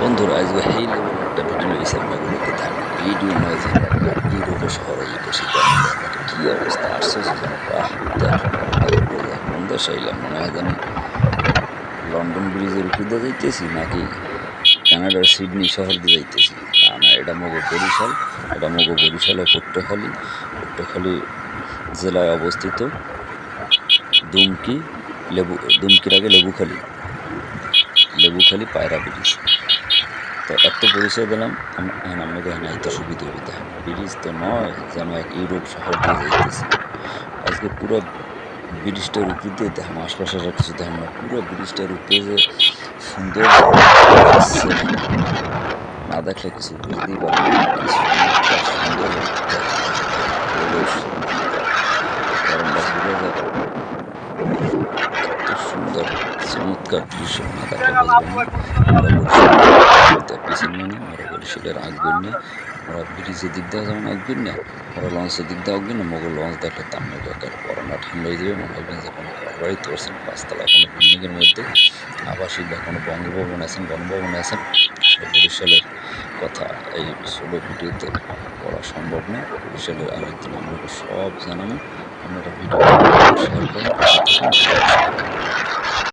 বন্ধুরা, আজকে হেই লেভেল একটা ভিডিও লইছে আপনাগুলোকে থাক ভিডিও নয় ইউরোপে শহরে এই কি অবস্থা আশ্চর্যজনক দেখ কোন মনে হয় জানি লন্ডন ব্রিজের উপর দিয়ে যাইতেছি নাকি কানাডার সিডনি শহর দিয়ে যাইতেছি? না এটা মগো বরিশাল, এটা মগো বরিশালে পট্টখালী পট্টখালী জেলায় অবস্থিত দুমকি লেবু, দুমকির আগে লেবুখালী লেবুখালী পায়রা ব্রিজ। তো এত পরিচয় দিলাম এখন আমাদের এখানে আইতে সুবিধা সুবিধা ব্রিজ তো নয় যেন এক ইউরোপ শহর দিয়ে যাইতেছি। আজকে পুরো ব্রিজটার উপর দিয়ে দেখাম আশপাশের আর কিছু দেখাম না পুরো ব্রিজটার উপরে যে সুন্দর না দেখলে কিছু বুঝতেই পারবে সুন্দর সুন্দর। চমৎকার দৃশ্য না আমরা বরিশাল পিছনে না বরিশালের আঁকবেন না। আমরা ব্রিজের দিক দিয়ে যেমন আঁকবেন না, ওরা লঞ্চের দিক দিয়ে আঁকবেন না, মগল লঞ্চ দেখলে তামনে দরকার। করোনা ঠান্ডা হয়ে যাবে, মনে হবেন যে কোনো ঘর বাড়ি তোরছেন পাঁচতলা কোনো বিল্ডিংয়ের মধ্যে আবাসিক বা কোনো বঙ্গভবন আছেন, বনভবন আছেন, বরিশালের কথা এই ষোলো ভিডিওতে করা সম্ভব না। বরিশালের আরেকদিন আমরা সব জানাব। আপনারা ভিডিও শেয়ার করেন।